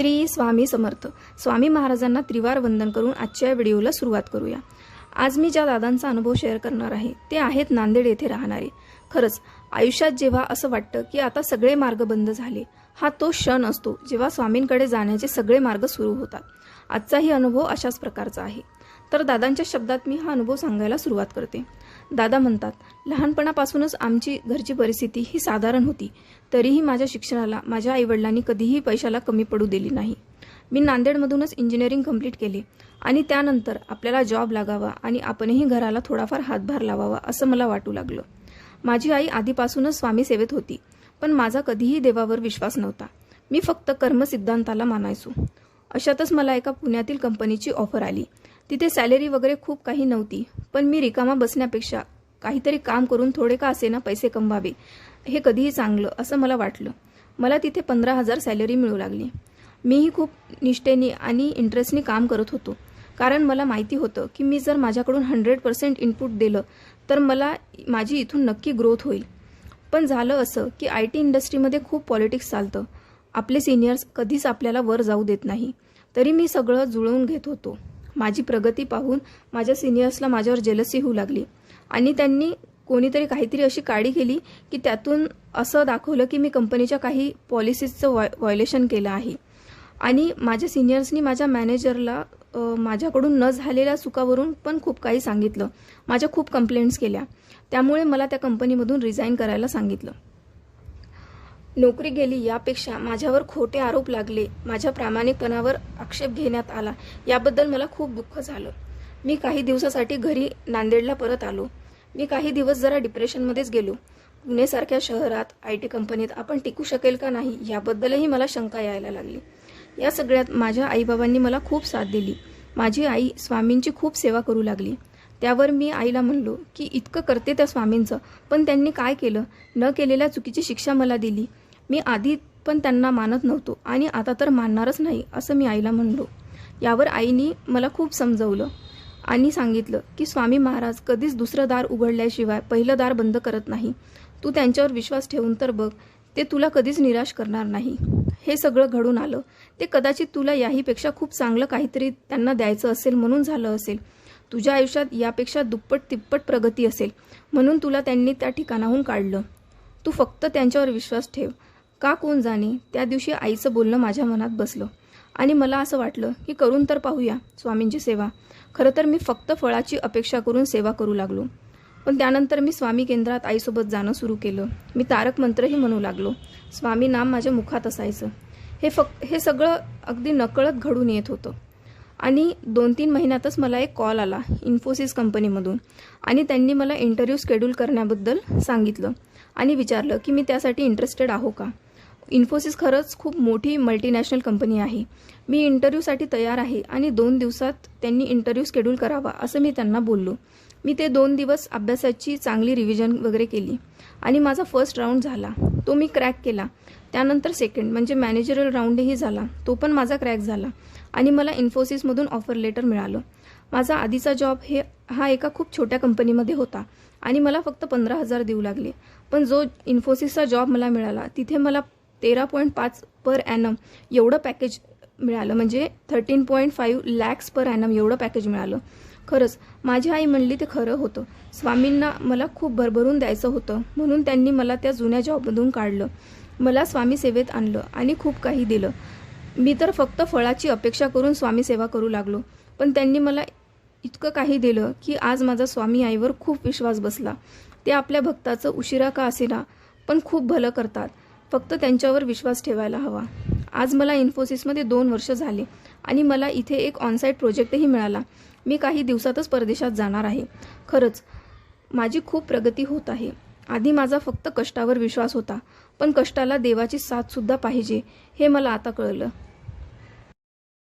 श्री स्वामी समर्थ. स्वामी महाराजांना त्रिवार वंदन करून आजच्या व्हिडिओला सुरुवात करूया. आज मी ज्या दादांचा अनुभव शेअर करणार आहे ते आहेत नांदेड येथे राहणारे. खरंच आयुष्यात जेव्हा असं वाटतं की आता सगळे मार्ग बंद झाले हा तो क्षण असतो जेव्हा स्वामींकडे जाण्याचे सगळे मार्ग सुरू होतात. आजचाही अनुभव अशाच प्रकारचा आहे. तर दादांच्या शब्दात मी हा अनुभव सांगायला सुरुवात करते. दादा म्हणतात लहानपणापासूनच आमची घरची परिस्थिती ही साधारण होती. तरीही माझ्या शिक्षणाला माझ्या आईवडिलांनी कधीही पैशाला कमी पडू दिली नाही. मी नांदेडमधूनच इंजिनिअरिंग कंप्लीट केले आणि त्यानंतर आपल्याला जॉब लागावा आणि आपणही घराला थोडाफार हातभार लावावा असं मला वाटू लागलं. माझी आई आधीपासूनच स्वामी सेवेत होती. पण माझा कधीही देवावर विश्वास नव्हता. मी फक्त कर्मसिद्धांताला मानायचो. अशातच मला एका पुण्यातील कंपनीची ऑफर आली. तिथे सॅलरी वगैरे खूप काही नव्हती पण मी रिकामा बसण्यापेक्षा काहीतरी काम करून थोडे का असेना पैसे कमवावे हे कधीही चांगलं असं मला वाटलं. मला तिथे पंधरा हजार सॅलरी मिळू लागली. मीही खूप निष्ठेने आणि इंटरेस्टने काम करत होतो. कारण मला माहिती होतं की मी जर माझ्याकडून हंड्रेड पर्सेंट इनपुट दिलं तर मला माझी इथून नक्की ग्रोथ होईल. पण झालं असं की आय टी इंडस्ट्रीमध्ये खूप पॉलिटिक्स चालतं. आपले सिनियर्स कधीच आपल्याला वर जाऊ देत नाही. तरी मी सगळं जुळवून घेत होतो. माझी प्रगती पाहून माझ्या सिनियर्सला माझ्यावर जेलसी होऊ लागली. आणि त्यांनी कोणीतरी काहीतरी अशी काळी केली की त्यातून असं दाखवलं की मी कंपनीच्या काही पॉलिसीजचं वॉय व्हायोलेशन केलं आहे. आणि माझ्या सिनियर्सनी माझ्या मॅनेजरला माझ्याकडून न झालेल्या चुकावरून पण खूप काही सांगितलं. माझ्या खूप कंप्लेंट्स केल्या. त्यामुळे मला त्या कंपनीमधून रिझाईन करायला सांगितलं. नोकरी गेली यापेक्षा माझ्यावर खोटे आरोप लागले. माझ्या प्रामाणिकपणावर आक्षेप घेण्यात आला. याबद्दल मला खूप दुःख झालं. मी काही दिवसासाठी घरी नांदेडला परत आलो. मी काही दिवस जरा डिप्रेशनमध्येच गेलो. पुणेसारख्या शहरात आय टी कंपनीत आपण टिकू शकेल का नाही याबद्दलही मला शंका यायला लागली. या सगळ्यात माझ्या आईबाबांनी मला खूप साथ दिली. माझी आई स्वामींची खूप सेवा करू लागली. त्यावर मी आईला म्हणलो की इतकं करते त्या स्वामींचं पण त्यांनी काय केलं? न केलेल्या चुकीची शिक्षा मला दिली. मी आधी पण त्यांना मानत नव्हतो आणि आता तर मानणारच नाही असं मी आईला म्हणलो. यावर आईनी मला खूप समजवलं आणि सांगितलं की स्वामी महाराज कधीच दुसरं दार उघडल्याशिवाय पहिलं दार बंद करत नाही. तू त्यांच्यावर विश्वास ठेवून तर बघ ते तुला कधीच निराश करणार नाही. हे सगळं घडून आलं. ते कदाचित तुला याहीपेक्षा खूप चांगलं काहीतरी त्यांना द्यायचं असेल म्हणून झालं असेल. तुझ्या आयुष्यात यापेक्षा दुप्पट तिप्पट प्रगती असेल. म्हणून तुला त्यांनी त्या ठिकाणाहून काढलं. तू फक्त त्यांच्यावर विश्वास ठेव. का कोण जाणे? त्या दिवशी आईचं बोलणं माझ्या मनात बसलं. आणि मला असं वाटलं की करून तर पाहूया स्वामींची सेवा. खरं तर मी फक्त फळाची अपेक्षा करून सेवा करू लागलो. पण त्यानंतर मी स्वामी केंद्रात आईसोबत जाणं सुरू केलं. मी तारक मंत्रही म्हणू लागलो. स्वामी नाम माझ्या मुखात असायचं. हे फक्त हे सगळं अगदी नकळत घडून येत होतं. आणि दोन तीन महिन्यातच मला एक कॉल आला इन्फोसिस कंपनीमधून. आणि त्यांनी मला इंटरव्ह्यू शेड्यूल करण्याबद्दल सांगितलं. आणि विचारलं की मी त्यासाठी इंटरेस्टेड आहो का? इन्फोसिस खरंच खूप मोठी मल्टीनॅशनल कंपनी आहे. मी इंटरव्ह्यूसाठी तयार आहे आणि दोन दिवसात त्यांनी इंटरव्ह्यू शेड्यूल करावा असं मी त्यांना बोललो. मी ते दोन दिवस अभ्यासाची चांगली रिव्हिजन वगैरे केली. आणि माझा फर्स्ट राऊंड झाला. तो मी क्रॅक केला. त्यानंतर सेकंड म्हणजे मॅनेजरल राऊंडही झाला. तो पण माझा क्रॅक झाला. आणि मला इन्फोसिसमधून ऑफर लेटर मिळालं. माझा आधीचा जॉब हे हा एका खूप छोट्या कंपनीमध्ये होता. आणि मला फक्त पंधरा हजार देऊ लागले. पण जो इन्फोसिसचा जॉब मला मिळाला तिथे मला तेरा पॉईंट पाच पर ॲनम एवढं पॅकेज मिळालं. म्हणजे thirteen point five lakhs per annum एवढं पॅकेज मिळालं. खरंच माझी आई म्हणली ते खरं होतं. स्वामींना मला खूप भरभरून द्यायचं होतं. म्हणून त्यांनी मला त्या जुन्या जॉबमधून काढलं. मला स्वामी सेवेत आणलं आणि खूप काही दिलं. मी तर फक्त फळाची अपेक्षा करून स्वामी सेवा करू लागलो. पण त्यांनी मला इतकं काही दिलं की आज माझा स्वामी आईवर खूप विश्वास बसला. ते आपल्या भक्ताचं उशिरा का असेना पण खूप भलं करतात. फक्त त्यांच्यावर विश्वास ठेवायला हवा. आज मला इन्फोसिसमध्ये दोन वर्ष झाले आणि मला इथे एक ऑनसाईट प्रोजेक्टही मिळाला. मी काही दिवसातच परदेशात जाणार आहे. खरंच माझी खूप प्रगती होत आहे. आधी माझा फक्त कष्टावर विश्वास होता पण कष्टाला देवाची साथसुद्धा पाहिजे हे मला आता कळलं.